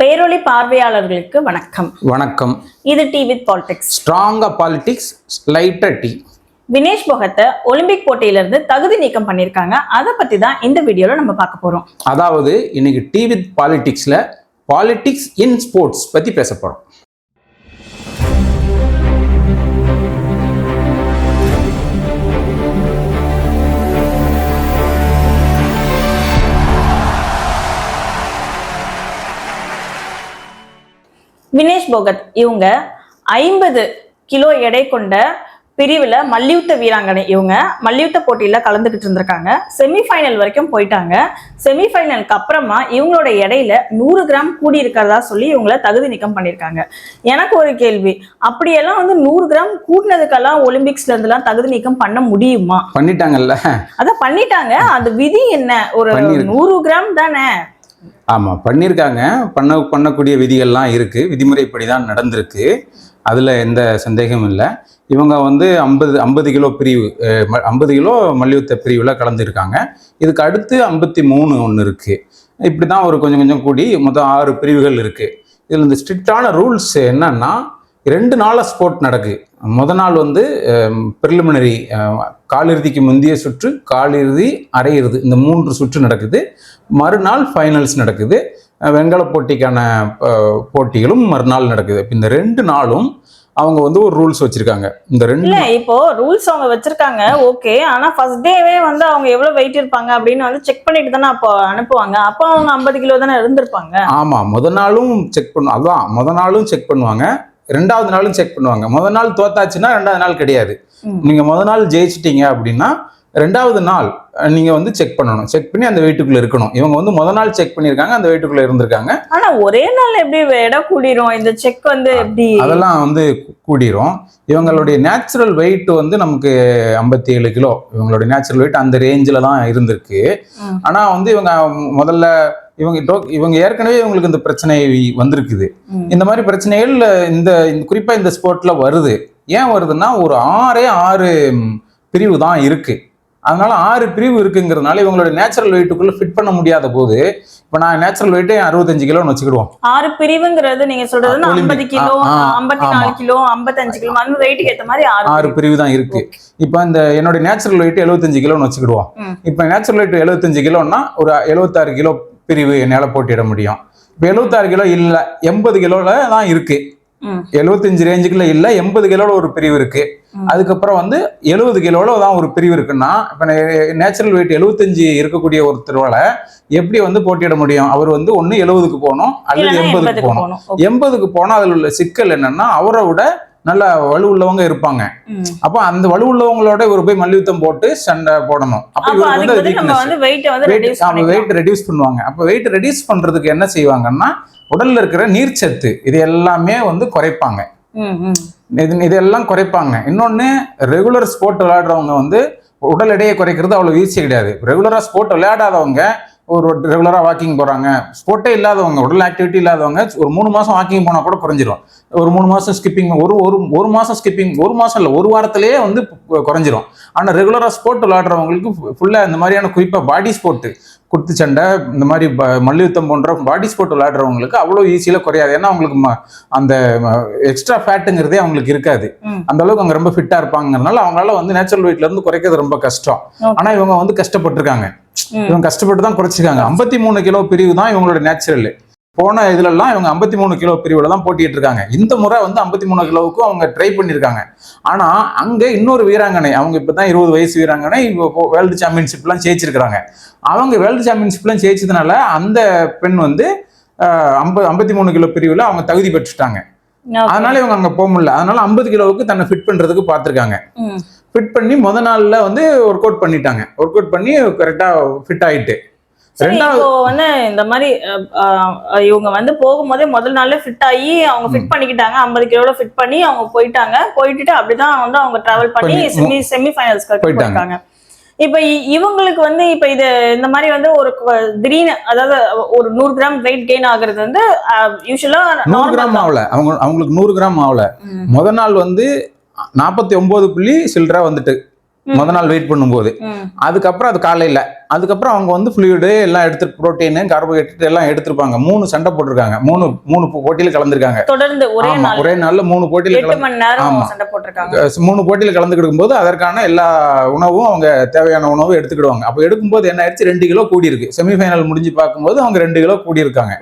பேரொளி பார்வையாளர்களுக்கு வணக்கம். வணக்கம். இது டி வித் பாலிடிக்ஸ் ஸ்ட்ராங்கா பாலிடிக்ஸ் லைட்டர் டீ வினேஷ் போகத்தை ஒலிம்பிக் போட்டியிலிருந்து தகுதி நீக்கம் பண்ணியிருக்காங்க. அதை பத்தி தான் இந்த வீடியோல நம்ம பார்க்க போறோம். அதாவது இன்னைக்கு டீ வித் பாலிடிக்ஸ்ல பாலிடிக்ஸ் இன் ஸ்போர்ட்ஸ் பத்தி பேச போறோம். வினேஷ் போகத் இவங்க ஐம்பது கிலோ எடை கொண்ட பிரிவுல மல்யுத்த வீராங்கனை. இவங்க மல்யுத்த போட்டியில கலந்துகிட்டு இருந்திருக்காங்க. செமிஃபைனல் வரைக்கும் போயிட்டாங்க. செமிஃபைனலுக்கு அப்புறமா இவங்களோட எடையில நூறு கிராம் கூடி இருக்கிறதா சொல்லி இவங்கள தகுதி நீக்கம் பண்ணியிருக்காங்க. எனக்கு ஒரு கேள்வி அப்படியெல்லாம் வந்து நூறு கிராம் கூட்டினதுக்கெல்லாம் ஒலிம்பிக்ஸ்ல இருந்தெல்லாம் தகுதி நீக்கம் பண்ண முடியுமா? பண்ணிட்டாங்கல்ல. அதான் பண்ணிட்டாங்க. அந்த விதி என்ன? ஒரு. நூறு கிராம் தானே? ஆமாம் பண்ணியிருக்காங்க பண்ண பண்ணக்கூடிய விதிகள்லாம் இருக்குது விதிமுறைப்படி தான் நடந்திருக்கு. அதில் எந்த சந்தேகமும் இல்லை. இவங்க வந்து ஐம்பது ஐம்பது கிலோ பிரிவு ஐம்பது கிலோ மல்யுத்த பிரிவில் கலந்துருக்காங்க. இதுக்கு அடுத்து ஐம்பத்தி மூணு ஒன்று இருக்குது இப்படி தான் ஒரு கொஞ்சம் கொஞ்சம் கூடி மொத்தம் ஆறு பிரிவுகள் இருக்குது இதில் இந்த ஸ்ட்ரிக்டான ரூல்ஸ் என்னன்னா ரெண்டு நாளாக ஸ்போர்ட் நடக்கு. முத நாள் வந்து ப்ரிலிமினரி காலிறுதிக்கு முந்தைய சுற்று காலிறுதி அரையிறுதி இந்த மூன்று சுற்று நடக்குது. மறுநாள் ஃபைனல்ஸ் நடக்குது. வெண்கல போட்டிக்கான போட்டிகளும் மறுநாள் நடக்குது. இந்த ரெண்டு நாளும் அவங்க வந்து ஒரு ரூல்ஸ் வச்சிருக்காங்க. இந்த ரெண்டு இல்ல இப்போ ரூல்ஸ் அவங்க வச்சிருக்காங்க ஓகே ஆனா ஃபர்ஸ்ட் டேவே வந்து அவங்க எவ்வளவு வெயிட் இருப்பாங்க அப்படின்னு வந்து செக் பண்ணிட்டு தானே அப்போ அனுப்புவாங்க. அப்போ அவங்க ஐம்பது கிலோ தானே இருந்திருப்பாங்க. ஆமா முத நாளும் செக் பண்ணும் அதான் முத நாளும் செக் பண்ணுவாங்க. ரெண்டாவது நாளும் செக் பண்ணுவாங்க. முத நாள் தோத்தாச்சுன்னா ரெண்டாவது நாள் கிடையாது. நீங்க முத நாள் ஜெயிச்சிட்டீங்க அப்படின்னா ரெண்டாவது நாள் அஹ், நீங்க வந்து செக் பண்ணணும். செக் பண்ணி அந்த வெயிட்டுக்குள்ள இருக்கணும். இவங்க வந்து முத நாள் செக் பண்ணியிருக்காங்க அந்த வெயிட்டுக்குள்ள இருந்திருக்காங்க. ஆனா ஒரே நாள்ல எப்படி எடை கூடிரும்? இந்த செக் வந்து எப்படி? அதெல்லாம் வந்து கூடிரும். இவங்களுடைய நேச்சுரல் வெயிட் வந்து நமக்கு ஐம்பத்தி ஏழு கிலோ. இவங்களுடைய நேச்சுரல் வெயிட் அந்த ரேஞ்சில் தான் இருந்திருக்கு. ம். ஆனா வந்து இவங்க முதல்ல இவங்க இவங்க ஏற்கனவே இவங்களுக்கு இந்த பிரச்சனை வந்திருக்குது. இந்த மாதிரி பிரச்சனைகள் இந்த இந்த- குறிப்பா இந்த ஸ்போர்ட்ல வருது. ஏன் வருதுன்னா ஒரு ஆறே ஆறு பிரிவு தான் இருக்கு. அதனால ஆறு பிரிவு இருக்குங்கிறதுனால இவங்களோட நேச்சுரல் வெயிட்டுக்குள்ள ஃபிட் பண்ண முடியாத போது இப்போ நான் நேச்சுரல் வெயிட்டே அறுபத்தஞ்சு கிலோன்னு வச்சுக்கிடுவோம் ஆறு பிரிவுங்கிறது நீங்க சொல்றது. ஐம்பது கிலோ ஐம்பத்தி நாலு. கிலோ ஐம்பத்தஞ்சு கிலோ அந்த வெயிட்டுக்கு ஏத்த மாதிரி ஆறு ஆறு பிரிவு தான் இருக்கு இப்போ இந்த என்னோட நேச்சுரல் வெயிட் எழுபத்தஞ்சு கிலோன்னு வச்சுக்கிடுவோம். இப்போ நேச்சுரல் வெயிட் எழுபத்தஞ்சு கிலோன்னா ஒரு எழுபத்தாறு கிலோ பிரிவு என்னால் போட்டியிட முடியும் இப்போ எழுபத்தாறு கிலோ இல்லை எண்பது கிலோல தான் இருக்கு ம். எழுபத்தஞ்சு ரேஞ்சுக்குள்ள இல்லை எண்பது கிலோல ஒரு பிரிவு இருக்கு. அதுக்கப்புறம் வந்து எழுபது கிலோல தான் ஒரு பிரிவு இருக்குன்னா இப்போ நேச்சுரல் வெயிட் எழுபத்தஞ்சு இருக்கக்கூடிய ஒருத்தரோட எப்படி வந்து போட்டியிட முடியும்? அவர் வந்து ஒன்று எழுபதுக்கு போகணும் அல்லது எண்பதுக்கு போகணும். எண்பதுக்கு போனால் அதில் உள்ள சிக்கல் என்னன்னா அவரை விட நல்ல வலு உள்ளவங்க இருப்பாங்க. அப்போ அந்த வலு உள்ளவங்களோட இவர் போய் மல்யுத்தம் போட்டு சண்டை போடணும். அப்போ இவருக்கு வந்து வெயிட் ரெடியூஸ் பண்ணுவாங்க. அப்போ வெயிட் ரெடியூஸ் பண்றதுக்கு என்ன செய்வாங்கன்னா உடல்ல இருக்கிற நீர்ச்சத்து இது எல்லாமே வந்து குறைப்பாங்க. இது இதெல்லாம் குறைப்பாங்க. இன்னொன்று ரெகுலர் ஸ்போர்ட் விளையாடுறவங்க வந்து உடல் எடையை குறைக்கிறது அவ்வளோ ஈஸி கிடையாது. ரெகுலராக ஸ்போர்ட் விளையாடாதவங்க ஒரு ரெகுலராக வாக்கிங் போகிறாங்க ஸ்போர்ட்டே இல்லாதவங்க உடல் ஆக்டிவிட்டி இல்லாதவங்க ஒரு மூணு மாதம் வாக்கிங் போனால் கூட குறைஞ்சிரும் ஒரு மூணு மாதம் ஸ்கிப்பிங் ஒரு ஒரு ஒரு மாதம் ஸ்கிப்பிங் ஒரு மாதம் இல்லை ஒரு வாரத்திலேயே வந்து குறைஞ்சிரும் ஆனால் ரெகுலராக ஸ்போர்ட் விளையாடுறவங்களுக்கு ஃபுல்லாக இந்த மாதிரியான குறிப்பாக பாடி ஸ்போர்ட் குத்து சண்டை இந்த மாதிரி மல்யுத்தம் போன்ற பாடி ஸ்போர்ட் விளையாடுறவங்களுக்கு அவ்வளோ ஈஸியில் குறையாது ஏன்னா அவங்களுக்கு ம- அந்த எக்ஸ்ட்ரா ஃபேட்டுங்கிறதே அவங்களுக்கு இருக்காது. அந்த அளவுக்கு அவங்க ரொம்ப ஃபிட்டா இருப்பாங்கறதுனால அவங்களால வந்து நேச்சுரல் வெயிட்ல இருந்து குறைக்கிறது ரொம்ப கஷ்டம் Okay. ஆனா இவங்க வந்து கஷ்டப்பட்டிருக்காங்க. இவங்க கஷ்டப்பட்டு தான் குறைச்சிருக்காங்க. ஐம்பத்தி மூணு கிலோ பிரிவு தான் இவங்களோட நேச்சுரல் போன இதுலலாம் இவங்க ஐம்பத்தி மூணு கிலோ பிரிவுல தான் போட்டிட்டு இருக்காங்க இந்த முறை வந்து ஐம்பத்தி மூணு கிலோவுக்கும் அவங்க ட்ரை பண்ணியிருக்காங்க. ஆனா அங்க இன்னொரு வீராங்கனை அவங்க இப்பதான் இருபது வயசு வீராங்கனை இப்போ வேர்ல்டு சாம்பியன்ஷிப்லாம் ஜெயிச்சிருக்கிறாங்க. அவங்க வேர்ல்டு சாம்பியன்ஷிப்லாம் ஜெயிச்சதுனால அந்த பெண் வந்து ஐம்பது ஐம்பத்தி மூணு கிலோ பிரிவுல அவங்க தகுதி பெற்றுட்டாங்க. அதனால இவங்க அங்க போக முடியல. அதனால ஐம்பது கிலோவுக்கு தன்னை ஃபிட் பண்றதுக்கு பார்த்திருக்காங்க. ஃபிட் பண்ணி முத நாள்ல வந்து ஒர்க் அவுட் பண்ணிட்டாங்க. ஒர்க் அவுட் பண்ணி கரெக்டா ஃபிட் ஆயிட்டு. இப்போ வந்து இந்த மாதிரி இவங்க வந்து போகும்போதே முதல் நாளே ஃபிட் ஆகி அவங்க ஃபிட் பண்ணிக்கிட்டாங்க. ஐம்பது கிலோல ஃபிட் பண்ணி அவங்க போயிட்டாங்க. போயிட்டு அப்படிதான் வந்து அவங்க டிராவல் பண்ணி செமி செமி ஃபைனல்ஸ்க்கு போயிட்டாங்க. இப்ப இவங்களுக்கு வந்து இப்ப இது இந்த மாதிரி வந்து ஒரு திடீர்னு அதாவது ஒரு நூறு கிராம் வெயிட் கெயின் ஆகுறது வந்து யூஸ்வலா நூறு கிராம் ஆகல. அவங்க அவங்களுக்கு நூறு கிராம் ஆகல. முத நாள் வந்து நாற்பத்தி ஒன்பது புள்ளி சில்லற வந்துட்டு. முத நாள் வெயிட் பண்ணும்போது. அதுக்கப்புறம் அது காலையில அதுக்கப்புறம் அவங்க வந்து ஃப்ளூயிடு எல்லாம் எடுத்து புரோட்டீன் கார்போஹைட்ரேட் எல்லாம் எடுத்திருப்பாங்க. மூணு சண்டை போட்டிருக்காங்க. மூணு மூணு போட்டியில கலந்துருக்காங்க. தொடர்ந்து ஒரே ஒரே நாள்ல மூணு போட்டியில கலந்து மணி போட்டியில கலந்துக்கிடும் போது அதற்கான எல்லா உணவும் அவங்க தேவையான உணவு எடுத்துக்கிடுவாங்க. அப்போ எடுக்கும்போது என்ன ஆயிடுச்சு? ரெண்டு கிலோ கூடி இருக்கு. செமிஃபைனல் முடிஞ்சு பார்க்கும்போது அவங்க ரெண்டு கிலோ கூடி இருக்காங்க.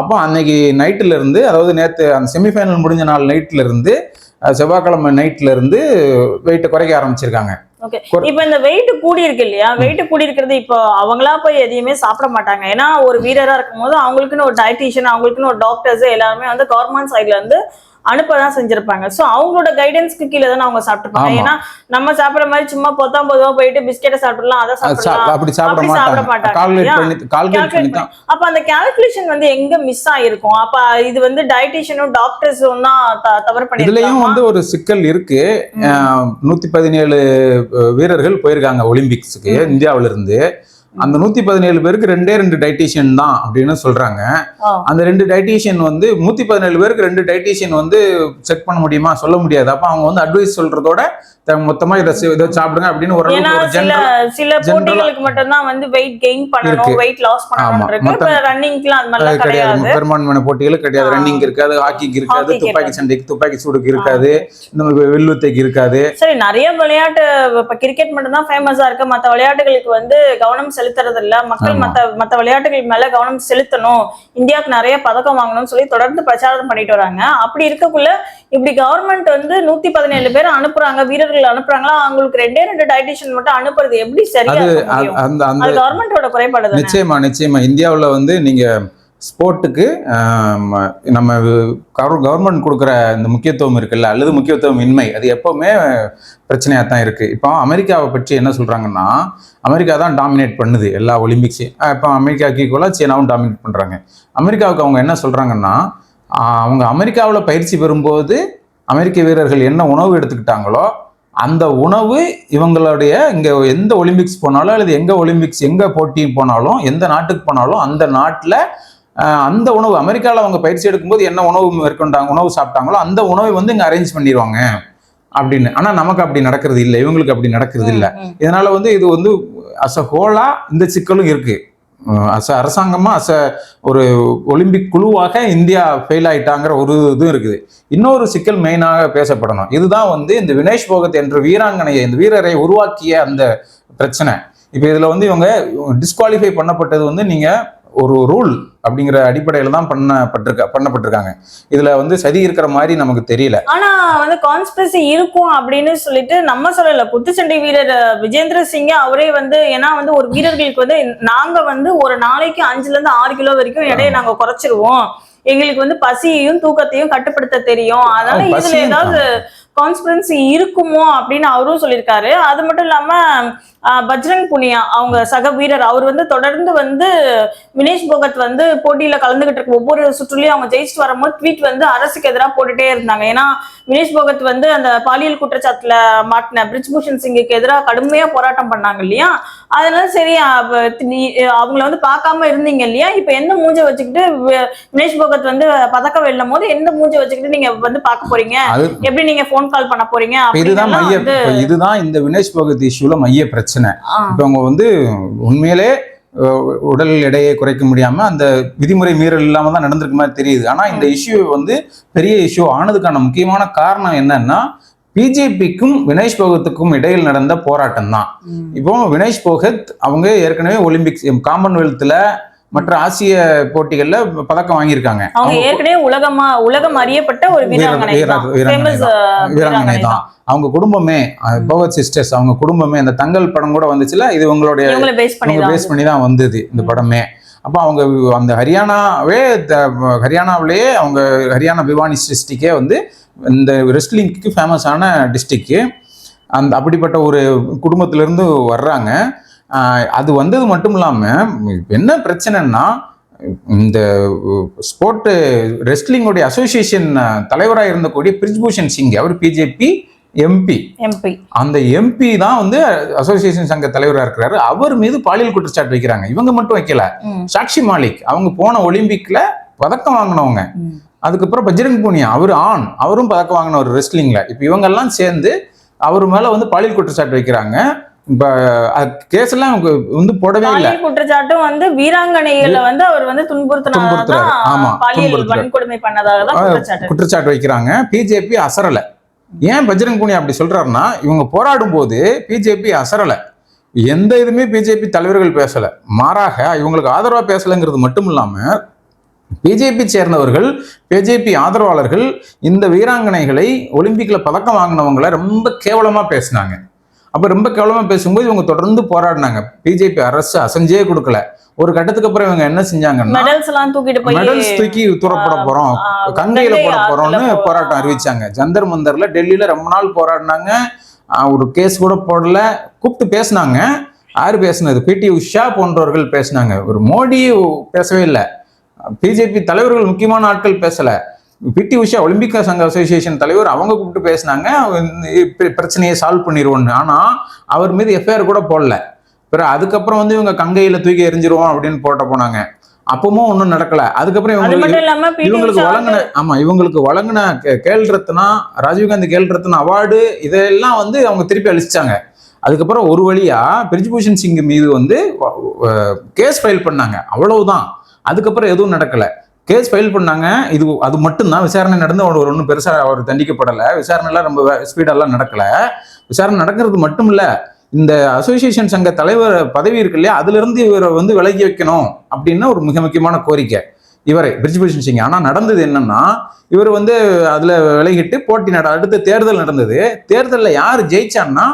அப்போ அன்னைக்கு நைட்டுல இருந்து அதாவது நேத்து அந்த செமிஃபைனல் முடிஞ்ச நாள் நைட்ல இருந்து செவ்வாய்க்கிழமை நைட்ல இருந்து வெயிட்டை குறைக்க ஆரம்பிச்சிருக்காங்க. இப்போ இந்த வெயிட் கூடி இருக்கு இல்லையா? வெயிட் கூடி இருக்கிறது இப்போ அவங்களா போய் எதையுமே சாப்பிட மாட்டாங்க. ஏன்னா ஒரு வீரரா இருக்கும்போது அவங்களுக்குன்னு ஒரு டயட்டீஷியன் அவங்களுக்குன்னு ஒரு டாக்டர்ஸ் எல்லாருமே வந்து கவர்மெண்ட் சைட்ல இருந்து அனுப்பதான் செஞ்சிருப்பாங்க. சோ அவங்களோட கைடன்ஸ்க்கு கீழே தானே அவங்க சாப்பிட்டுப்பாங்க. ஆமா. ஏன்னா நம்ம சாப்பிடுற மாதிரி சும்மா பொத்தாம் பொதுவா போயிட்டு பிஸ்கெட்டை சாப்பிடலாம் அதை சாப்பிடலாம். அப்படி சாப்பிட மாட்டாங்க? பண்ணி பண்ணி அப்ப அந்த கால்குலேஷன் வந்து எங்க மிஸ் ஆயிருக்கும்? அப்ப இது வந்து டயட்டீஷியனும் டாக்டர்ஸும் தான் த- தவறு இதுலயும் பண்ணிருக்காங்க வந்து ஒரு சிக்கல் இருக்கு. நூத்தி பதினேழு வீரர்கள் போயிருக்காங்க ஒலிம்பிக்ஸுக்கு இந்தியாவில இருந்து அந்த நூத்தி பதினேழு பேருக்கு ரெண்டே ரெண்டு டைட்டீஷியன் தான் அப்படின்னு சொல்றாங்க. அந்த ரெண்டு டைட்டீஷியன் வந்து நூத்தி பதினேழு பேருக்கு ரெண்டு டைட்டீஷியன் வந்து செக் பண்ண முடியுமா சொல்ல முடியாது. அப்ப அவங்க வந்து அட்வைஸ் சொல்றதோட மொத்தமா இதை இதை சாப்பிடுங்க அப்படின்னு ஒரு சில போட்டிகளுக்கு மட்டும்தான் வந்து வெயிட் கெயின் பண்ணணும் இருக்கு. வெயிட் லாஸ் பண்ணணும் கிடையாது. பெரும்பான்மையான போட்டிகளும் கிடையாது. ரன்னிங் இருக்காது ஹாக்கிக்கு இருக்காது துப்பாக்கி. சண்டைக்கு துப்பாக்கி சூடுக்கு இருக்காது இந்த வில்லுத்தைக்கு இருக்காது. சரி நிறைய விளையாட்டு இப்ப கிரிக்கெட் மட்டும் தான் ஃபேமஸா இருக்கு. மத்த விளையாட்டுகளுக்கு வந்து கவனம் செலுத்துறது இல்ல மக்கள். மத்த மத்த விளையாட்டுகள் மேல கவனம் செலுத்தணும். இந்தியாவுக்கு நிறைய பதக்கம் வாங்கணும்னு சொல்லி தொடர்ந்து பிரச்சாரம் பண்ணிட்டு வராங்க. அப்படி இருக்கக்குள்ள இப்படி கவர்மெண்ட் வந்து நூத்தி பதினேழு பேர் அனுப்புறாங்க வீரர்கள் அனுப்புறாங்களா? அவங்களுக்கு ரெண்டே ரெண்டு டயட்டிஷியன் மட்டும் அனுப்புறது எப்படி சரியா கவர்மெண்டோட குறைபாடு நிச்சயமா நிச்சயமா. இந்தியாவுல வந்து நீங்க ஸ்போர்ட்டுக்கு நம்ம கவர்மெண்ட் கொடுக்குற இந்த முக்கியத்துவம் இருக்குல்ல அல்லது முக்கியத்துவம் இன்மை அது எப்போவுமே பிரச்சனையாக தான் இருக்குது இப்போ அமெரிக்காவை பற்றி என்ன சொல்கிறாங்கன்னா அமெரிக்கா தான் டாமினேட் பண்ணுது எல்லா ஒலிம்பிக்ஸையும் இப்போ அமெரிக்காவுக்கு ஈக்குவலாக சீனாவும் டாமினேட் பண்ணுறாங்க அமெரிக்காவுக்கு அவங்க என்ன சொல்கிறாங்கன்னா அவங்க அமெரிக்காவில் பயிற்சி பெறும்போது அமெரிக்க வீரர்கள் என்ன உணவு எடுத்துக்கிட்டாங்களோ அந்த உணவு இவங்களுடைய இங்கே எந்த ஒலிம்பிக்ஸ் போனாலும் அல்லது எங்கே ஒலிம்பிக்ஸ் எங்கே போட்டி போனாலும் எந்த நாட்டுக்கு போனாலும் அந்த நாட்டில் அந்த உணவு அமெரிக்காவில் அவங்க பயிற்சி எடுக்கும்போது என்ன உணவு மேற்கொண்டாங்க உணவு சாப்பிட்டாங்களோ அந்த உணவை வந்து இங்க அரேஞ்ச் பண்ணிடுவாங்க அப்படின்னு. ஆனா நமக்கு அப்படி நடக்கிறது இல்லை இவங்களுக்கு அப்படி நடக்கிறது இல்லை. இதனால வந்து இது வந்து அஸ் அ ஹோலா இந்த சிக்கலும் இருக்கு. அஸ் அரசாங்கமா அஸ் ஒரு ஒலிம்பிக் குழுவாக இந்தியா ஃபெயில் ஆயிட்டாங்கிற ஒரு இதுவும் இருக்குது. இன்னொரு சிக்கல் மெயினாக பேசப்படணும். இதுதான் வந்து இந்த வினேஷ் போகத் என்ற வீராங்கனையை இந்த வீரரை உருவாக்கிய அந்த பிரச்சனை. இப்போ இதுல வந்து இவங்க டிஸ்குவாலிஃபை பண்ணப்பட்டது வந்து நீங்க ஒரு ரூல் அப்படிங்கிற அடிப்படையில தான் பண்ணப்பட்டிருக்க பண்ணப்பட்டிருக்காங்க. இதுல வந்து சதி இருக்கிற மாதிரி நமக்கு தெரியல. ஆனா வந்து கான்ஸ்பிரசி இருக்கும் அப்படின்னு சொல்லிட்டு நம்ம சொல்லல. குத்துச்சண்டை வீரர் விஜேந்திர சிங் அவரே வந்து ஏன்னா வந்து ஒரு வீரர்களுக்கு வந்து நாங்க வந்து ஒரு நாளைக்கு அஞ்சுல இருந்து ஆறு கிலோ வரைக்கும் எடையை நாங்க குறைச்சிருவோம். எங்களுக்கு வந்து பசியையும் தூக்கத்தையும் கட்டுப்படுத்த தெரியும். அதனால இதுல ஏதாவது கான்ஸ்பிரன்சி இருக்குமோ அப்படின்னு அவரும் சொல்லியிருக்காரு. அது மட்டும் இல்லாம பஜ்ரங் புனியா அவங்க சக வீரர் அவர் வந்து தொடர்ந்து வந்து வினேஷ் போகத் வந்து போட்டியில கலந்துகிட்டு இருக்க ஒவ்வொரு சுற்றுலையும் அவங்க ஜெயிச்சுட்டு வரும்போது ட்வீட் வந்து அரசுக்கு எதிராக போட்டுட்டே இருந்தாங்க. ஏன்னா வினேஷ் போகத் வந்து அந்த பாலியல் குற்றச்சாட்டுல மாட்டின பிரிஜ்பூஷன் சிங்குக்கு எதிராக கடுமையா போராட்டம் பண்ணாங்க இல்லையா? அதனால சரி நீ- அவங்கள வந்து பார்க்காம இருந்தீங்க இல்லையா? இப்ப எந்த மூஞ்ச வச்சுக்கிட்டு வினேஷ் போகத் வந்து பதக்கம் வெல்லும் போது எந்த மூஞ்ச வச்சுக்கிட்டு நீங்க வந்து பார்க்க போறீங்க? எப்படி நீங்க ஃபோன் கால் பண்ண போறீங்க இதுதான் மைய இதுதான் இந்த வினேஷ் பகத் இஷ்யூல மைய பிரச்சனை. இப்ப அவங்க வந்து உண்மையிலே உடல் எடையை குறைக்க முடியாம அந்த விதிமுறை மீறல் இல்லாம தான் நடந்திருக்க மாதிரி தெரியுது. ஆனா இந்த இஷ்யூ வந்து பெரிய இஷ்யூ ஆனதுக்கான முக்கியமான காரணம் என்னன்னா பிஜேபிக்கும் வினேஷ் போகத்துக்கும் இடையில் நடந்த போராட்டம் தான். இப்போ வினேஷ் போகத் அவங்க ஏற்கனவே ஒலிம்பிக்ஸ் காமன்வெல்த்ல மற்ற ஆசிய போட்டிகள்ல பதக்கம் வாங்கியிருக்காங்க. அவங்க ஏற்கனவே உலகமா உலகம் அறியப்பட்ட ஒரு வீர- வீராங்கனை வீர- தான். அவங்க குடும்பமே போகத் சிஸ்டர்ஸ் அவங்க குடும்பமே அந்த தங்கல் படம் கூட வந்துச்சுல இது உங்களுடைய பேஸ் பண்ணி தான் வந்தது. இந்த படமே. அப்போ அவங்க அந்த ஹரியானாவே த- ஹரியானாவிலேயே அவங்க ஹரியானா பிவானி டிஸ்ட்ரிக்டே வந்து இந்த ரெஸ்லிங்க்கு ஃபேமஸான டிஸ்ட்ரிக்கு அந்த அப்படிப்பட்ட ஒரு குடும்பத்திலேருந்து வர்றாங்க. அது வந்தது மட்டும் இல்லாமல் என்ன பிரச்சனைன்னா இந்த ஸ்போர்ட்டு ரெஸ்லிங்கோடைய அசோசியேஷன் தலைவராக இருந்தக்கூடிய பிரிஜ்பூஷன் சிங் அவர் பிஜேபி எம்பி எம்பி அந்த எம்பி தான் வந்து அசோசியேஷன் சங்க தலைவராக இருக்கிறாரு. அவர் மீது பாலியல் குற்றச்சாட்டு வைக்கிறாங்க. இவங்க மட்டும் வைக்கல. சாக்ஷி மாலிக் அவங்க போன ஒலிம்பிக்ல பதக்கம் வாங்கினவங்க. அதுக்கப்புறம் பஜ்ரங் பூனியா அவர் ஆண் அவரும் பதக்கம் வாங்கின ஒரு ரெஸ்லிங்ல இப்போ இவங்கெல்லாம் சேர்ந்து அவர் மேல வந்து பாலியல் குற்றச்சாட்டு வைக்கிறாங்க. கேஸ் எல்லாம் வந்து போடவே இல்லை. குற்றச்சாட்டும் வந்து வீராங்கனைகளை வந்து அவர் வந்து துன்புறுத்துறாரு. ஆமா. வன்கொடுமை பண்ணதாக குற்றச்சாட்டு வைக்கிறாங்க. பிஜேபி அசரல. ஏன் பஜ்ரங் புனியா அப்படி சொல்றாருன்னா இவங்க போராடும் போது பிஜேபி அசரலை. எந்த இதுவுமே பிஜேபி தலைவர்கள் பேசலை. மாறாக இவங்களுக்கு ஆதரவாக பேசலைங்கிறது மட்டும் இல்லாமல் பிஜேபி சேர்ந்தவர்கள் பிஜேபி ஆதரவாளர்கள் இந்த வீராங்கனைகளை ஒலிம்பிக்ல பதக்கம் வாங்கினவங்களை ரொம்ப கேவலமா பேசினாங்க. அப்ப ரொம்ப கேவலமா பேசும்போது இவங்க தொடர்ந்து போராடினாங்க. பிஜேபி அரசு அசஞ்சே கொடுக்கல. ஒரு கட்டத்துக்கு அப்புறம் இவங்க என்ன செஞ்சாங்கன்னா மெடல்ஸ் தூக்கி தூரப்பட போறோம். கங்கையில கங்கை போட போறோம்னு போராட்டம் அறிவிச்சாங்க. ஜந்தர் மந்தர்ல டெல்லியில ரொம்ப நாள் போராடினாங்க. ஒரு கேஸ் கூட போடல. கூப்பிட்டு பேசினாங்க. யாரு பேசினது? பிடி உஷா போன்றவர்கள் பேசினாங்க. ஒரு மோடி பேசவே இல்லை. பிஜேபி தலைவர்கள் முக்கியமான ஆட்கள் பேசல. பிடி உஷா ஒலிம்பிக் சங்க அசோசியேஷன் தலைவர் அவங்க கூப்பிட்டு பேசினாங்க. பிரச்சனையை சால்வ் பண்ணிடுவோன்னு ஆனா அவர் மீது எஃப்ஐஆர் கூட போடல. பிறகு அதுக்கப்புறம் வந்து இவங்க கங்கையில தூக்கி எரிஞ்சிருவோம் அப்படின்னு போட்ட போனாங்க. அப்பவும் ஒன்றும் நடக்கல. அதுக்கப்புறம் அது இவங்களுக்கு வழங்கின ஆமா இவங்களுக்கு வழங்கின கே- கேல் ரத்னா ராஜீவ்காந்தி கேல் ரத்னா அவார்டு இதெல்லாம் வந்து அவங்க திருப்பி அழிச்சிட்டாங்க அதுக்கப்புறம் ஒரு வழியா பிரிஜ்பூஷன் சிங் மீது வந்து கேஸ் ஃபைல் பண்ணாங்க. அவ்வளவுதான். அதுக்கப்புறம் எதுவும் நடக்கல. கேஸ் ஃபைல் பண்ணாங்க. இது அது மட்டும்தான். விசாரணை நடந்து அவர் ஒன்றும் பெருசா அவர் தண்டிக்கப்படலை. விசாரணைலாம் ரொம்ப ஸ்பீடெல்லாம் நடக்கல. விசாரணை நடக்கிறது மட்டும் இல்ல இந்த அசோசியேஷன் சங்க தலைவர் பதவி இருக்கு இல்லையா? அதுல இருந்து இவரை வந்து விலகி வைக்கணும் அப்படின்னு ஒரு மிக முக்கியமான கோரிக்கை. இவரை பிரிஜ்பூஷன் சிங் ஆனா நடந்தது என்னன்னா இவர் வந்து அதுல விலகிட்டு போட்டி நட அடுத்த தேர்தல் நடந்தது. தேர்தல்ல யார் ஜெயிச்சான்னா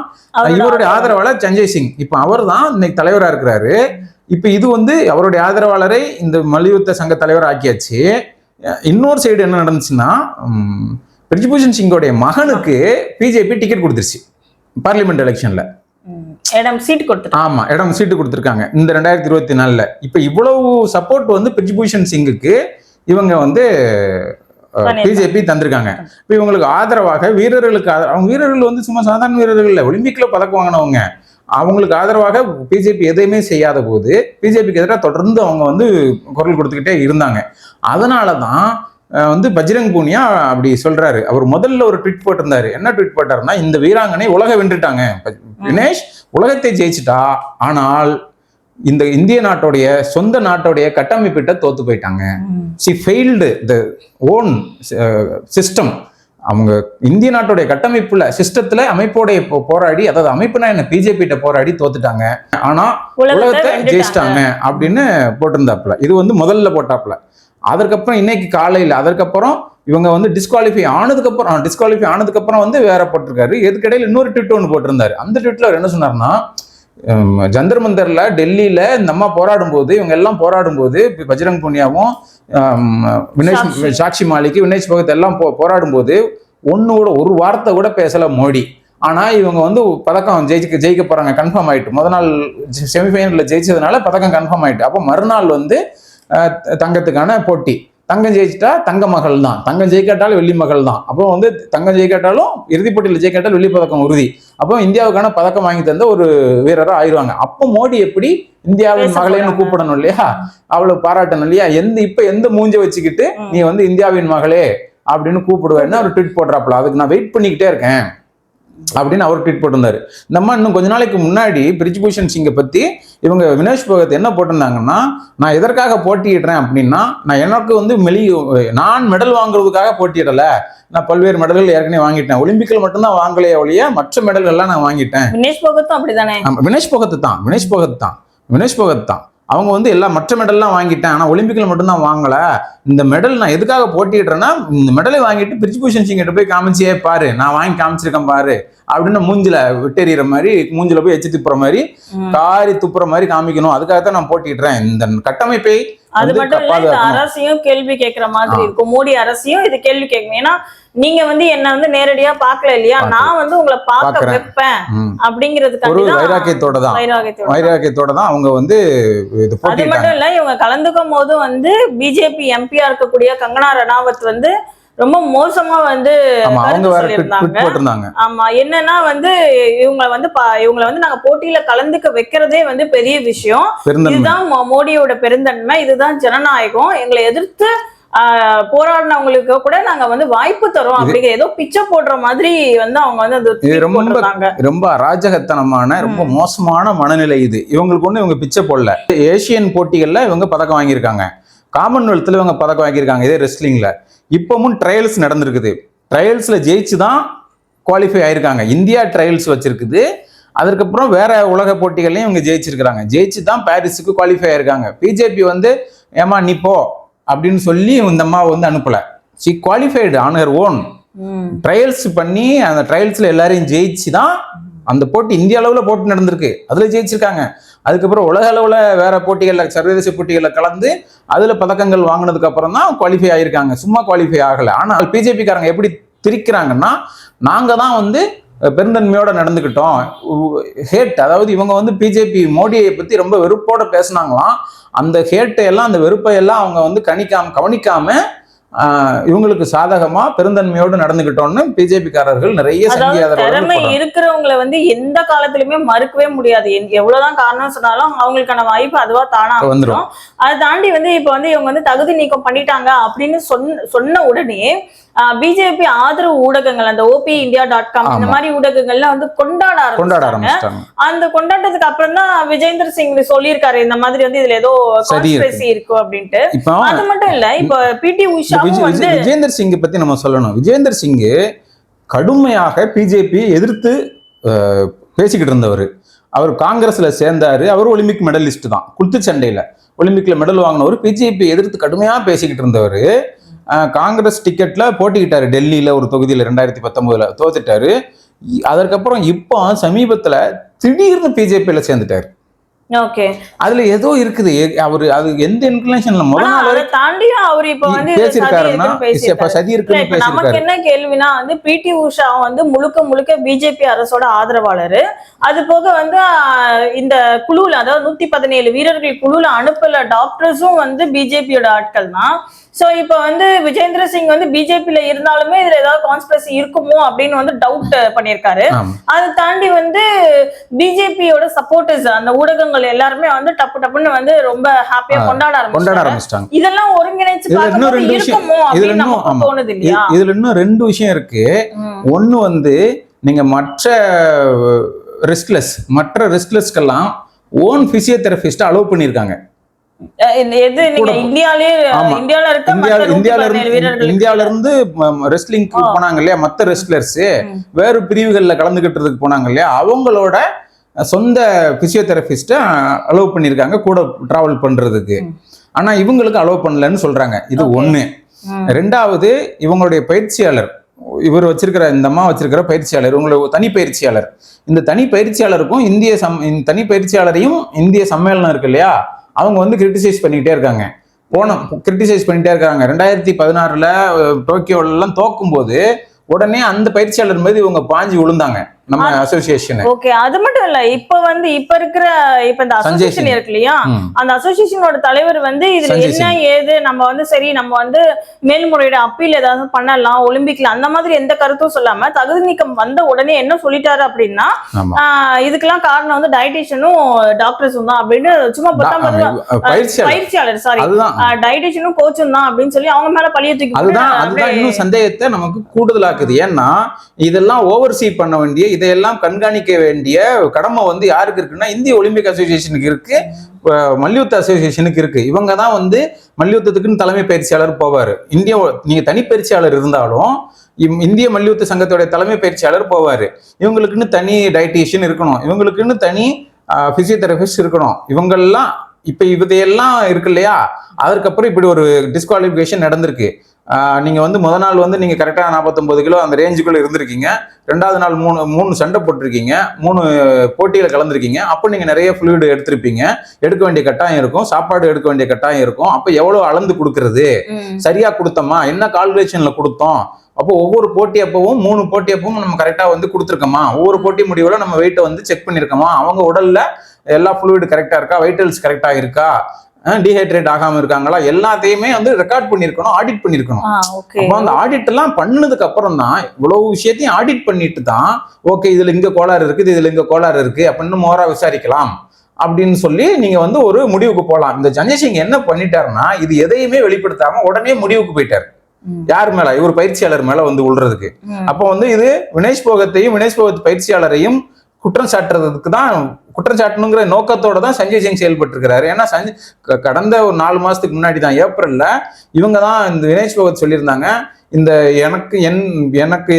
இவருடைய ஆதரவாளர் சஞ்சய் சிங். இப்ப அவர் தான் இன்னைக்கு தலைவரா இருக்கிறாரு. இப்ப இது வந்து அவருடைய ஆதரவாளரை இந்த மல்யுத்த சங்க தலைவர் ஆக்கியாச்சு. இன்னொரு சைடு என்ன நடந்துச்சுன்னா பிரிஜ்பூஷன் சிங்கோடைய மகனுக்கு பிஜேபி டிக்கெட் கொடுத்துருச்சு பார்லிமெண்ட் எலெக்ஷன்ல இடம் சீட் கொடுத்துட்டு ஆமா இடம் சீட்டு கொடுத்துருக்காங்க. இந்த ரெண்டாயிரத்தி இருபத்தி நாலுல. இப்ப இவ்வளவு சப்போர்ட் வந்து பிரிஜ்பூஷன் சிங்குக்கு இவங்க வந்து. பிஜேபி தந்திருக்காங்க. இப்ப இவங்களுக்கு ஆதரவாக வீரர்களுக்கு ஆத- அவங்க வீரர்கள் வந்து சும்மா சாதாரண வீரர்கள் இல்ல. ஒலிம்பிக்ல பதக்கம் வாங்கினவங்க. அவங்களுக்கு ஆதரவாக பிஜேபி எதையுமே செய்யாத போது பிஜேபிக்கு எதிராக தொடர்ந்து அவங்க வந்து குரல் கொடுத்துக்கிட்டே இருந்தாங்க. அதனால தான் வந்து பஜ்ரங் பூனியா அப்படி சொல்றாரு. அவர் முதல்ல ஒரு ட்வீட் போட்டிருந்தாரு. என்ன ட்வீட் போட்டாருன்னா இந்த வீராங்கனை உலக வென்றுட்டாங்க. தினேஷ் உலகத்தை ஜெயிச்சிட்டா ஆனால் இந்த இந்திய நாட்டுடைய சொந்த நாட்டுடைய கட்டமைப்பிட்ட தோத்து போயிட்டாங்க. See failed the own system அவங்க இந்திய நாட்டுடைய கட்டமைப்புல சிஸ்டத்துல அமைப்போடைய போராடி அதாவது அமைப்புனா என்ன? பிஜேபி போராடி தோத்துட்டாங்க. ஆனா உலகத்தை. ஜெயிச்சிட்டாங்க அப்படின்னு போட்டிருந்தாப்புல. இது வந்து முதல்ல போட்டாப்புல. அதற்கப்புறம் இன்னைக்கு காலையில அதற்கப்புறம் இவங்க வந்து டிஸ்குவாலிஃபை ஆனதுக்கு அப்புறம் டிஸ்குவாலிஃபை ஆனதுக்கு அப்புறம் வந்து வேற போட்டிருக்காரு. எதுக்கிடையில இன்னொரு ட்விட் ஒன்று போட்டிருந்தாரு. அந்த ட்விட்ல அவர் என்ன சொன்னார்னா ஜந்தர் மந்தர்ல டெல்லியில இந்த அம்மா போராடும் போது இவங்க எல்லாம் போராடும் போது பஜ்ரங் புனியாவும் வினேஷ் சாக்ஷி. சாக்ஷி மாலிக் வினேஷ் பகத் எல்லாம் போ போராடும் போது ஒண்ணு கூட ஒரு வார்த்தை கூட பேசல மோடி. ஆனா இவங்க வந்து பதக்கம் ஜெயிக்க ஜெயிக்க போறாங்க கன்ஃபார்ம் ஆயிட்டு. முத நாள் செமிஃபைனல்ல ஜெயிச்சதுனால பதக்கம் கன்ஃபார்ம் ஆயிட்டு. அப்போ மறுநாள் வந்து தங்கத்துக்கான போட்டி. தங்கம் ஜெயிச்சிட்டா தங்க மகள் தான். தங்கம் ஜெயிக்காட்டாலும் வெள்ளி மகள் தான். அப்போ வந்து தங்கம் ஜெயிக்காட்டாலும் இறுதிப் போட்டியில் ஜெயிக்காட்டாலும் வெள்ளி பதக்கம் உறுதி. அப்போ இந்தியாவுக்கான பதக்கம் வாங்கி தந்த ஒரு வீரரா ஆயிருவாங்க அப்போ மோடி எப்படி இந்தியாவின் மகளேன்னு. கூப்பிடணும் இல்லையா? அவளை பாராட்டணும் இல்லையா? எந்த இப்ப எந்த மூஞ்ச வச்சுக்கிட்டு. நீ வந்து இந்தியாவின் மகளே அப்படின்னு கூப்பிடுவேன்னு ஒரு ட்வீட் போடுறாப்புல. அதுக்கு நான் வெயிட் பண்ணிக்கிட்டே இருக்கேன். அப்படின்னு அவர் ட்வீட் போட்டிருந்தாரு. இந்த அம்மா இன்னும் கொஞ்ச நாளைக்கு முன்னாடி பிரிஜ்பூஷன் சிங்கை பத்தி இவங்க வினேஷ் பகத் என்ன போட்டிருந்தாங்கன்னா நான் எதற்காக போட்டியிடுறேன் அப்படின்னா நான் எனக்கு வந்து மெலி நான் மெடல் வாங்குறதுக்காக போட்டியிடல. நான் பல்வேறு மெடல்கள் ஏற்கனவே வாங்கிட்டேன். ஒலிம்பிக்கில் மட்டும்தான் வாங்கலையே ஒழிய மற்ற மெடல்கள்லாம் நான் வாங்கிட்டேன். வினேஷ் போகத்தும் அப்படிதானே வினேஷ் போகத் தான். வினேஷ் போகத் தான். வினேஷ் போகத் தான். அவங்க வந்து எல்லா மற்ற மெடல்லாம் வாங்கிட்டேன். ஆனால் ஒலிம்பிக்கில் மட்டும்தான் வாங்கல. இந்த மெடல் நான் எதுக்காக போட்டிடுறேன்னா இந்த மெடலை வாங்கிட்டு பிரிஜ்பூஷன் சிங் கிட்ட போய் காமிச்சியே பாரு நான் வாங்கி காமிச்சிருக்கேன் பாரு அப்படின்னு மூஞ்சில விட்டெறிகிற மாதிரி மூஞ்சில போய் எச்சி துப்புற மாதிரி. காரி துப்புற மாதிரி காமிக்கணும். அதுக்காக தான் நான் போட்டிடுறேன் இந்த கட்டமைப்பை அது மட்டும் இல்ல இந்த. அரசையும் கேள்வி கேட்கிற மாதிரி. இருக்கும் மோடி அரசையும் இது கேள்வி கேட்கணும் ஏன்னா நீங்க வந்து என்ன வந்து நேரடியா பார்க்கல இல்லையா. நான் வந்து உங்களை பார்க்க. வைப்பேன் தான் வைராக்கியத்தோட தான் வைராக்கியத்தோட தான் அவங்க வந்து இது அது மட்டும் இல்ல இவங்க கலந்துக்கும் போது வந்து பிஜேபி எம்பியா இருக்கக்கூடிய கங்கனா ரணாவத் வந்து ரொம்ப மோசமா வந்து போட்டிருந்தாங்க. ஆமா என்னன்னா வந்து இவங்க வந்து இவங்களை வந்து நாங்க போட்டியில கலந்துக்க வைக்கிறதே வந்து பெரிய விஷயம். இதுதான் மோடியோட பெருந்தன்மை இதுதான் ஜனநாயகம். எங்களை எதிர்த்து போராடினவங்களுக்கு கூட நாங்க வந்து வாய்ப்பு தரோம். அப்படிங்கிற ஏதோ பிச்சை போடுற மாதிரி வந்து அவங்க வந்து ரொம்ப ரொம்ப அராஜகத்தனமான ரொம்ப மோசமான மனநிலை இது. இவங்களுக்கு ஒண்ணு இவங்க பிச்சை போடல. ஏசியன் போட்டிகள்ல இவங்க பதக்கம் வாங்கியிருக்காங்க. காமன்வெல்த்ல இவங்க பதக்கம் வாங்கியிருக்காங்க இதே ரெஸ்லிங்ல இப்பவும் ட்ரையல்ஸ் நடந்திருக்குது. ட்ரையல்ஸ்ல ஜெயிச்சு தான் குவாலிஃபை ஆயிருக்காங்க. இந்தியா ட்ரையல்ஸ் வச்சிருக்குது. அதுக்கப்புறம் வேற உலக போட்டிகள்லையும் இவங்க ஜெயிச்சிருக்கிறாங்க. ஜெயிச்சு தான் பாரிஸுக்கு குவாலிஃபை ஆயிருக்காங்க. பிஜேபி வந்து ஏமா நீ போ அப்படின்னு சொல்லி இந்த அம்மாவை வந்து அனுப்பல. See qualified on her own. Trials பண்ணி அந்த ட்ரையல்ஸ்ல எல்லாரையும் ஜெயிச்சு தான் அந்த போட்டி இந்திய அளவில் போட்டி நடந்திருக்கு. அதில் ஜெயிச்சிருக்காங்க. அதுக்கப்புறம் உலக அளவில் வேற போட்டிகளில் சர்வதேச போட்டிகளில் கலந்து அதில் பதக்கங்கள் வாங்கினதுக்கு அப்புறம் தான் குவாலிஃபை ஆகியிருக்காங்க சும்மா குவாலிஃபை ஆகலை. ஆனால் பிஜேபிக்காரங்க எப்படி திரிக்கிறாங்கன்னா நாங்கள் தான் வந்து பெருந்தன்மையோடு பெருந்தன்மையோட நடந்துக்கிட்டோம் ஹேட் அதாவது இவங்க வந்து பிஜேபி மோடியை பற்றி ரொம்ப வெறுப்போட பேசினாங்களாம். அந்த ஹேட்டை எல்லாம் அந்த வெறுப்பை எல்லாம் அவங்க வந்து கணிக்காம கவனிக்காமல் இவங்களுக்கு சாதகமா பெருந்தன்மையோடு நடந்துக்கிட்டோம்னு பிஜேபி காரர்கள் நிறைய திறமை. இருக்கிறவங்களை வந்து எந்த காலத்திலுமே மறுக்கவே முடியாது எவ்வளவுதான் காரணம் சொன்னாலும் அவங்களுக்கான வாய்ப்பு அதுவா தானா. அமைஞ்சிரும். அதை தாண்டி வந்து இப்ப வந்து இவங்க வந்து தகுதி நீக்கம் பண்ணிட்டாங்க அப்படின்னு சொன்ன சொன்ன உடனே பிஜேபி ஆதரவு ஊடகங்கள் அந்த ஓபி இந்தியா டாட் காம் இந்த. மாதிரி ஊடகங்கள்லாம் வந்து கொண்டாட ஆரம்பிச்சாங்க அந்த கொண்டாட்டத்துக்கு அப்புறம் தான் விஜேந்திர சிங் சொல்லியிருக்காரு இந்த மாதிரி வந்து இதுல ஏதோ. கான்ஸ்பிரசி இருக்கு. அப்படின்ட்டு. அது மட்டும் இல்ல இப்ப பிடி விஜய் வந்து விஜேந்தர் சிங்கை பத்தி நம்ம சொல்லணும். விஜேந்தர் சிங் கடுமையாக பிஜேபி எதிர்த்து பேசிக்கிட்டு இருந்தவர். அவர் காங்கிரஸ்ல சேர்ந்தாரு. அவர் ஒலிம்பிக் மெடலிஸ்ட் தான். குத்துச்சண்டையில ஒலிம்பிக்ல மெடல் வாங்கினவர். பிஜேபி எதிர்த்து கடுமையா பேசிக்கிட்டு இருந்தவர். காங்கிரஸ் டிக்கெட்ல போட்டிக்கிட்டாரு டெல்லியில ஒரு தொகுதியில ரெண்டாயிரத்தி பத்தொன்பதுல. தோத்துட்டாரு. அதற்கப்புறம் இப்போ சமீபத்துல திடீர்னு பிஜேபியில சேர்ந்துட்டாரு. ஓகே. அதுல ஏதோ இருக்குது. அவரு அது எந்த இன்க்ளேஷன்ல முதல் ஆனா நாள் அதை தாண்டியும் அவர் இப்ப வந்து இது சதி. இப்ப இருக்குன்னு இப்ப நமக்கு என்ன கேள்வினா வந்து பிடி உஷா வந்து முழுக்க முழுக்க பிஜேபி அரசோட ஆதரவாளர். அது போக வந்து இந்த குழுல அதாவது நூத்தி பதினேழு வீரர்கள் குழுல அனுப்பல டாக்டர்ஸும் வந்து பிஜேபியோட ஆட்கள் தான் சோ இப்ப வந்து விஜேந்திர சிங் வந்து பிஜேபில இருந்தாலுமே இதுல ஏதாவது கான்ஸ்பிரசி இருக்குமோ அப்படின்னு வந்து டவுட் பண்ணியிருக்காரு. அதை தாண்டி வந்து பிஜேபியோட சப்போர்ட்டர்ஸ் அந்த ஊடகங்கள் எல்லாருமே வந்து டப்பு டப்புன்னு வந்து ரொம்ப ஹாப்பியா கொண்டாட ஆரம்பிச்சிட்டாங்க. இதெல்லாம் ஒருங்கிணைச்சு இதுல இன்னும் இருக்குமோ அப்படின்னு தோணுது இல்லையா இதுல இன்னும் ரெண்டு விஷயம் இருக்கு. ஒண்ணு வந்து நீங்க மற்ற ரெஸ்ட்லெஸ் மற்ற ரெஸ்ட்லெஸ்க்கெல்லாம் ஓன் பிசியோதெரபிஸ்ட் அலோவ் பண்ணியிருக்காங்க. இந்தியாலே ஆமா. இந்தியால இருக்க இந்தியா மத்த இந்தியால 117 இருந்து ரெஸ்லிங்க்கு. போனாங்க இல்லையா மத்த ரெஸ்லர்ஸ். வேறு பிரிவுகள்ல கலந்துக்கிட்டதுக்கு போனாங்க இல்லையா அவங்களோட சொந்த பிசியோதெரபிஸ்ட அலோவ் பண்ணியிருக்காங்க கூட டிராவல் பண்றதுக்கு. ஆனா இவங்களுக்கு அலோவ் பண்ணலன்னு சொல்றாங்க இது. ஒண்ணு. ரெண்டாவது இவங்களுடைய பயிற்சியாளர் இவர் வச்சிருக்கிற இந்த அம்மா வச்சிருக்கிற பயிற்சியாளர் இவங்களுடைய தனி பயிற்சியாளர் இந்த தனி பயிற்சியாளருக்கும் இந்திய சம் இந்த தனி பயிற்சியாளரையும் இந்திய சம்மேளனம் இருக்கு இல்லையா அவங்க வந்து கிரிட்டிசைஸ் பண்ணிக்கிட்டே இருக்காங்க. போன கிரிட்டிசைஸ் பண்ணிட்டே இருக்காங்க. ரெண்டாயிரத்தி பதினாறுல டோக்கியோலாம் தோக்கும் போது உடனே அந்த பயிற்சியாளர் மீது இவங்க பாஞ்சு விழுந்தாங்க. நம்ம அசோசியேஷன் ஓகே அது மட்டும் இல்ல இப்ப வந்து இப்ப இருக்கிற இப்ப இந்த அசோசியேஷன். இருக்கு இல்லையா? அந்த அசோசியேஷனோட தலைவர் வந்து இதுல என்ன ஏது நம்ம வந்து சரி நம்ம வந்து மேல்முறையீடு அப்பீல் ஏதாவது பண்ணலாம் ஒலிம்பிக்ல அந்த மாதிரி எந்த கருத்தும் சொல்லாம தகுதி நீக்கம் வந்த உடனே என்ன சொல்லிட்டாரு அப்படின்னா இதுக்கெல்லாம் காரணம் வந்து டயட்டிஷியனும் டாக்டர்ஸும் தான் அப்படின்னு சும்மா பயிற்சியாளர். சாரி டயட்டிஷியனும் கோச்சும் தான் அப்படின்னு சொல்லி அவங்க மேல பழிய தூக்கி அதுதான் இன்னும் சந்தேகத்தை நமக்கு கூடுதலாக்குது. ஏன்னா இதெல்லாம் ஓவர்சீ பண்ண வேண்டிய இதையெல்லாம் கண்காணிக்க வேண்டிய கடமை வந்து யாருக்கு இருக்குன்னா இந்திய ஒலிம்பிக் அசோசியேஷனுக்கு இருக்கு. மல்யுத்த அசோசியேஷனுக்கு இருக்கு. இவங்க தான் வந்து மல்யுத்தத்துக்குன்னு தலைமை பயிற்சியாளர் போவார். இந்திய நீங்க தனி பயிற்சியாளர் இருந்தாலும் இம்- இந்திய மல்யுத்த சங்கத்தோடைய தலைமை பயிற்சியாளர் போவார். இவங்களுக்குன்னு தனி டயட்டீஷியன் இருக்கணும். இவங்களுக்குன்னு தனி பிசியோதெரபிஸ்ட் இருக்கணும். இவங்கெல்லாம் இப்போ இதையெல்லாம் இருக்கு இல்லையா? அதற்கப்புறம் இப்படி ஒரு டிஸ்குவாலிஃபிகேஷன் நடந்திருக்கு. ஆஹ் நீங்க வந்து முத நாள் வந்து நீங்க கரெக்டா 49 கிலோ அந்த ரேஞ்சுக்குள்ள இருந்திருக்கீங்க. ரெண்டாவது நாள் மூணு மூணு சண்டை போட்டிருக்கீங்க. மூணு போட்டியில கலந்துருக்கீங்க. அப்போ நீங்க நிறைய ஃப்ளூயிடு எடுத்திருப்பீங்க. எடுக்க வேண்டிய கட்டாயம் இருக்கும். சாப்பாடு எடுக்க வேண்டிய கட்டாயம் இருக்கும். அப்போ எவ்வளவு அளந்து கொடுக்கறது? ம். சரியா கொடுத்தோமா? என்ன கால்குலேஷன்ல கொடுத்தோம்? அப்போ ஒவ்வொரு போட்டி அப்பவும் மூணு போட்டி அப்பவும் நம்ம கரெக்டா வந்து கொடுத்துருக்கோமா? ஒவ்வொரு போட்டி முடிவுல நம்ம வெயிட்டை வந்து செக் பண்ணிருக்கோமா அவங்க உடல்ல எல்லா ஃப்ளூயிடு கரெக்டா இருக்கா? வைட்டல்ஸ் கரெக்டா இருக்கா? டீஹைட்ரேட் ஆகாம இருக்காங்களா எல்லாத்தையுமே வந்து ரெக்கார்ட் பண்ணிருக்கணும் ஆடிட் பண்ணிருக்கணும். அப்போ அந்த ஆடிட் எல்லாம் பண்ணதுக்கு அப்புறம் தான் இவ்வளவு விஷயத்தையும் ஆடிட் பண்ணிட்டு தான் ஓகே இதுல இங்க கோளாறு இருக்குது இதுல இங்க கோளாறு இருக்கு அப்படின்னு மோரா விசாரிக்கலாம் அப்படின்னு சொல்லி நீங்க வந்து ஒரு முடிவுக்கு போகலாம் இந்த சிங் என்ன பண்ணிட்டாருன்னா இது எதையுமே வெளிப்படுத்தாம உடனே முடிவுக்கு போயிட்டாரு. யார் மேல இவர் பயிற்சியாளர் மேல வந்து விழுறதுக்கு ம். அப்போ வந்து இது வினேஷ் போகத்தையும் வினேஷ் போகத் பயிற்சியாளரையும் குற்றம் சாட்டுறதுக்கு தான் குற்றம் சாட்டணுங்கிற நோக்கத்தோட தான் சஞ்சய் சிங் செயல்பட்டு இருக்காரு ஏன்னா சஞ்சய் கடந்த ஒரு நாலு மாசத்துக்கு முன்னாடி தான் ஏப்ரல்ல இவங்க தான் இந்த வினேஷ் போகத் சொல்லியிருந்தாங்க இந்த எனக்கு என் எனக்கு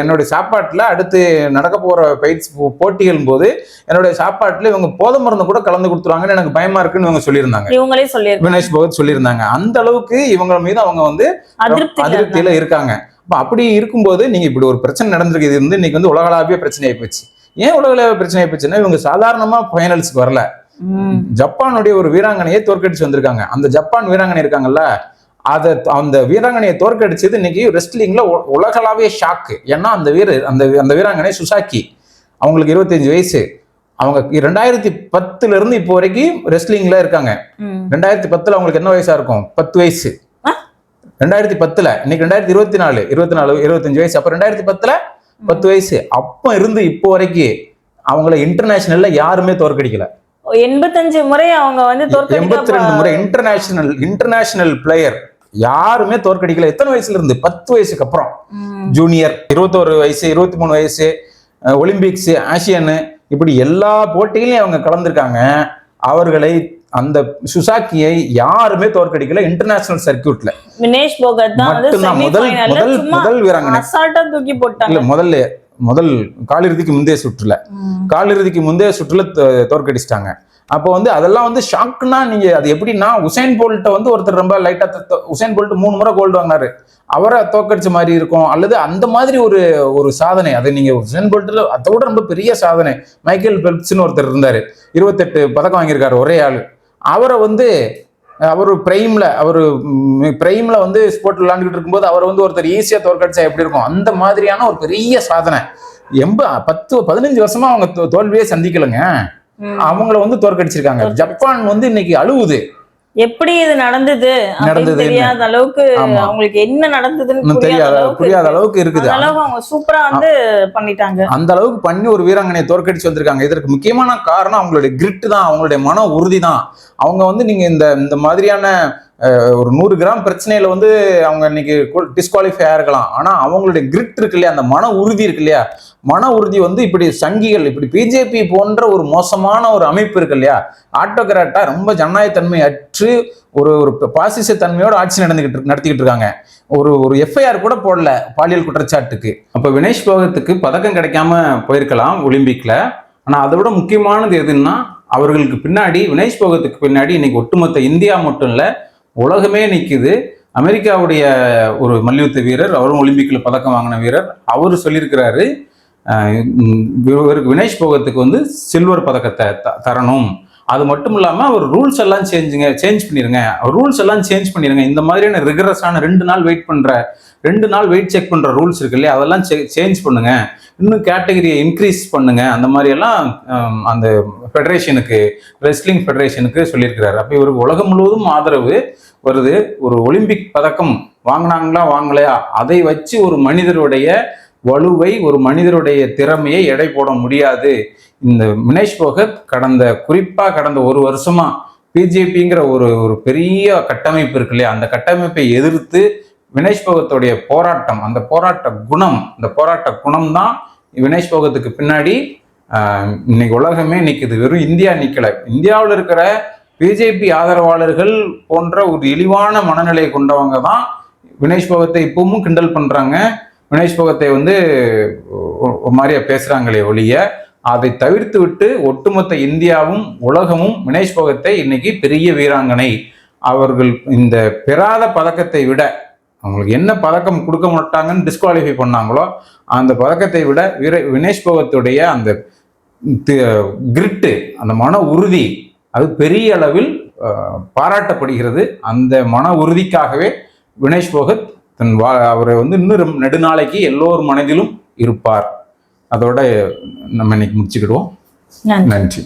என்னுடைய சாப்பாட்டுல அடுத்து நடக்க போற பயிற்சி போட்டிகள் போது என்னுடைய சாப்பாட்டுல இவங்க போதை மருந்து கூட கலந்து கொடுத்துருவாங்கன்னு எனக்கு பயமா இருக்குன்னு இவங்க சொல்லியிருந்தாங்க. இவங்களே சொல்லியிருக்காங்க. வினேஷ் போகத் சொல்லியிருந்தாங்க. அந்த அளவுக்கு இவங்க மீது அவங்க வந்து அதிருப்தி அதிருப்தியில இருக்காங்க. அப்ப அப்படி இருக்கும்போது நீங்க இப்படி ஒரு பிரச்சனை நடந்திருக்கு இது வந்து இன்னைக்கு வந்து உலகளாவிய பிரச்சனை ஆயிப்போச்சு ஏன் உலகளாவிய பிரச்சனை ஆயிப்போச்சுன்னா இவங்க சாதாரணமா ஃபைனல்ஸ்க்கு வரல. ஜப்பானுடைய ஒரு வீராங்கனையை தோற்கடிச்சு வந்திருக்காங்க. அந்த ஜப்பான் வீராங்கனை இருக்காங்கல்ல அதை அந்த வீராங்கனையை தோற்கடிச்சது இன்னைக்கு ரெஸ்லிங்ல உலகளாவிய ஷாக்கு ஏன்னா அந்த வீரர் அந்த அந்த வீராங்கனை சுசாக்கி அவங்களுக்கு இருபத்தஞ்சு வயசு. அவங்க ரெண்டாயிரத்தி பத்துல இருந்து இப்போ வரைக்கும் ரெஸ்லிங்ல இருக்காங்க. ரெண்டாயிரத்தி பத்துல அவங்களுக்கு என்ன வயசா இருக்கும்? பத்து வயசு? ரெண்டாயிரத்தி பத்துல இன்னைக்கு ரெண்டாயிரத்தி இருபத்தி நாலு இருபத்தி நாலு இருபத்தஞ்சு வயசு. அப்ப ரெண்டாயிரத்தி பத்துல பத்து வயசு. அப்ப இருந்து இப்போ வரைக்கும் அவங்கள இன்டர்நேஷனல்ல யாருமே தோற்கடிக்கல. எண்பத்தஞ்சு முறை அவங்க வந்து எண்பத்தி ரெண்டு முறை இன்டர்நேஷனல் இன்டர்நேஷனல் பிளேயர் யாருமே தோற்கடிக்கல. எத்தனை வயசுல இருந்து? பத்து வயசுக்கு அப்புறம். ஜூனியர் இருபத்தோரு வயசு இருபத்தி மூணு வயசு ஒலிம்பிக்ஸ் ஆசியனு இப்படி எல்லா போட்டியிலையும் அவங்க கலந்துருக்காங்க. அவர்களை அந்த சுசாக்கியை யாருமே தோற்கடிக்கல இன்டர்நேஷனல் சர்க்கியூட்ல வினேஷ் போகத் தான் முதல் முதல் முதல் வீராங்கனை. அசால்ட்டா தூக்கி போட்டாங்க. இல்ல முதல்ல முதல் காலிறுதிக்கு முந்தைய சுற்றுல. காலிறுதிக்கு முந்தைய சுற்றுல தோற்கடிச்சிட்டாங்க. அப்போ வந்து அதெல்லாம் வந்து ஷாக்குனா நீங்க அது எப்படின்னா உசைன் போல்ட்ட வந்து ஒருத்தர் ரொம்ப லைட்டா உசைன் போல்ட் மூணு முறை கோல்டு வாங்கினாரு. அவரை தோற்கடிச்ச மாதிரி இருக்கும் அல்லது அந்த மாதிரி ஒரு ஒரு சாதனை அதை நீங்க உசைன் போல்ட்ல அதை விட ரொம்ப பெரிய சாதனை. மைக்கேல் பெல்ப்ஸ்னு ஒருத்தர் இருந்தாரு. இருபத்தெட்டு பதக்கம் வாங்கியிருக்காரு ஒரே ஆளு. அவரை வந்து அவர் பிரைம்ல அவர் பிரைம்ல வந்து ஸ்போர்ட் விளையாண்டுட்டு இருக்கும்போது அவர் வந்து ஒருத்தர் ஈஸியா தோற்கடிச்சா எப்படி இருக்கும்? அந்த மாதிரியான ஒரு பெரிய சாதனை. எம்ப பத்து பதினஞ்சு வருஷமா அவங்க தோல்வியே சந்திக்கலைங்க. அவங்கள வந்து தோற்கடிச்சிருக்காங்க. ஜப்பான் வந்து இன்னைக்கு அழுவுது. எப்படி இது நடந்தது நடந்ததுன்னு. தெரியாத அளவுக்கு. அவங்களுக்கு என்ன நடந்ததுன்னு தெரியாத அளவுக்கு புரியாத. அளவுக்கு இருக்குது அளவுக்கு அவங்க சூப்பரா வந்து பண்ணிட்டாங்க அந்த அளவுக்கு பண்ணி ஒரு வீராங்கனையை தோற்கடிச்சு வந்திருக்காங்க இதற்கு முக்கியமான காரணம் அவங்களுடைய கிரிட் தான் அவங்களுடைய மன உறுதி தான் அவங்க வந்து நீங்க இந்த இந்த மாதிரியான ஒரு நூறு கிராம் பிரச்சனையில வந்து அவங்க இன்னைக்கு டிஸ்குவாலிஃபை ஆயிருக்கலாம். ஆனா அவங்களுடைய கிரிட் இருக்கு இல்லையா? அந்த மன உறுதி இருக்கு இல்லையா? மன உறுதி வந்து இப்படி சங்கிகள் இப்படி பிஜேபி போன்ற ஒரு மோசமான ஒரு அமைப்பு இருக்கு இல்லையா? ஆட்டோகிராட்டா ரொம்ப ஜனநாயகத்தன்மை அற்று ஒரு ஒரு பாசிச தன்மையோட ஆட்சி நடந்துகிட்டு நடத்திக்கிட்டு இருக்காங்க. ஒரு ஒரு எஃப்ஐஆர் கூட போடல பாலியல் குற்றச்சாட்டுக்கு. அப்ப வினேஷ் போகத்துக்கு பதக்கம் கிடைக்காம போயிருக்கலாம் ஒலிம்பிக்ல. ஆனா அதை விட முக்கியமானது எதுன்னா அவர்களுக்கு பின்னாடி வினேஷ் போகத்துக்கு பின்னாடி இன்னைக்கு ஒட்டுமொத்த இந்தியா மட்டும் இல்லை உலகமே நிற்குது அமெரிக்காவுடைய ஒரு மல்யுத்த வீரர் அவரும் ஒலிம்பிக்கில் பதக்கம் வாங்கின வீரர் அவர் சொல்லியிருக்கிறாரு இவருக்கு வினேஷ் போகத்துக்கு வந்து சில்வர் பதக்கத்தை த- தரணும். அது மட்டும் இல்லாமல் அவர் ரூல்ஸ் எல்லாம் சேஞ்சுங்க சேஞ்ச் பண்ணிடுங்க ரூல்ஸ் எல்லாம் சேஞ்ச் பண்ணிடுங்க இந்த மாதிரியான ரிகரஸான ரெண்டு நாள் வெயிட் பண்ணுற ரெண்டு நாள் வெயிட் செக் பண்ணுற ரூல்ஸ் இருக்கு இல்லையா? அதெல்லாம் சேஞ்ச் பண்ணுங்க. இன்னும் கேட்டகரியை இன்க்ரீஸ் பண்ணுங்க. அந்த மாதிரியெல்லாம் அந்த ஃபெடரேஷனுக்கு ரெஸ்லிங் ஃபெடரேஷனுக்கு சொல்லியிருக்கிறாரு. அப்போ இவருக்கு உலகம் முழுவதும் ஆதரவு வருது. ஒரு ஒலிம்பிக் பதக்கம் வாங்கினாங்களா வாங்கலையா? அதை வச்சு ஒரு மனிதருடைய வலுவை ஒரு மனிதருடைய திறமையை எடை போட முடியாது. இந்த வினேஷ் போகத் கடந்த குறிப்பாக கடந்த ஒரு வருஷமா பிஜேபிங்கிற ஒரு ஒரு பெரிய கட்டமைப்பு இருக்கு இல்லையா? அந்த கட்டமைப்பை எதிர்த்து வினேஷ் போகத்துடைய போராட்டம் அந்த போராட்ட குணம் அந்த போராட்ட குணம் தான் வினேஷ் போகத்துக்கு பின்னாடி இன்னைக்கு உலகமே நிற்குது வெறும் இந்தியா நிற்கலை இந்தியாவில் இருக்கிற பிஜேபி ஆதரவாளர்கள் போன்ற ஒரு இழிவான மனநிலையை கொண்டவங்க தான் வினேஷ் போகத்தை இப்பவும் கிண்டல் பண்ணுறாங்க வினேஷ் போகத்தை வந்து ஒரு மாதிரியா பேசுறாங்களே ஒழிய அதை தவிர்த்து விட்டு ஒட்டுமொத்த இந்தியாவும் உலகமும் வினேஷ் போகத்தை இன்னைக்கு பெரிய வீராங்கனை. அவர்கள் இந்த பெறாத பதக்கத்தை விட அவங்களுக்கு என்ன பதக்கம் கொடுக்க மாட்டாங்கன்னு டிஸ்குவாலிஃபை பண்ணாங்களோ அந்த பதக்கத்தை விட வீர வினேஷ் போகத்துடைய அந்த கிரிட்டு அந்த மன உறுதி அது பெரிய அளவில் பாராட்டப்படுகிறது. அந்த மன உறுதிக்காகவே வினேஷ் போகத் தன் வா அவரை வந்து இன்னும் நெடுநாளைக்கு எல்லோர் மனதிலும் இருப்பார். அதோட நம்ம இன்னைக்கு முடிச்சுக்கிடுவோம். நன்றி.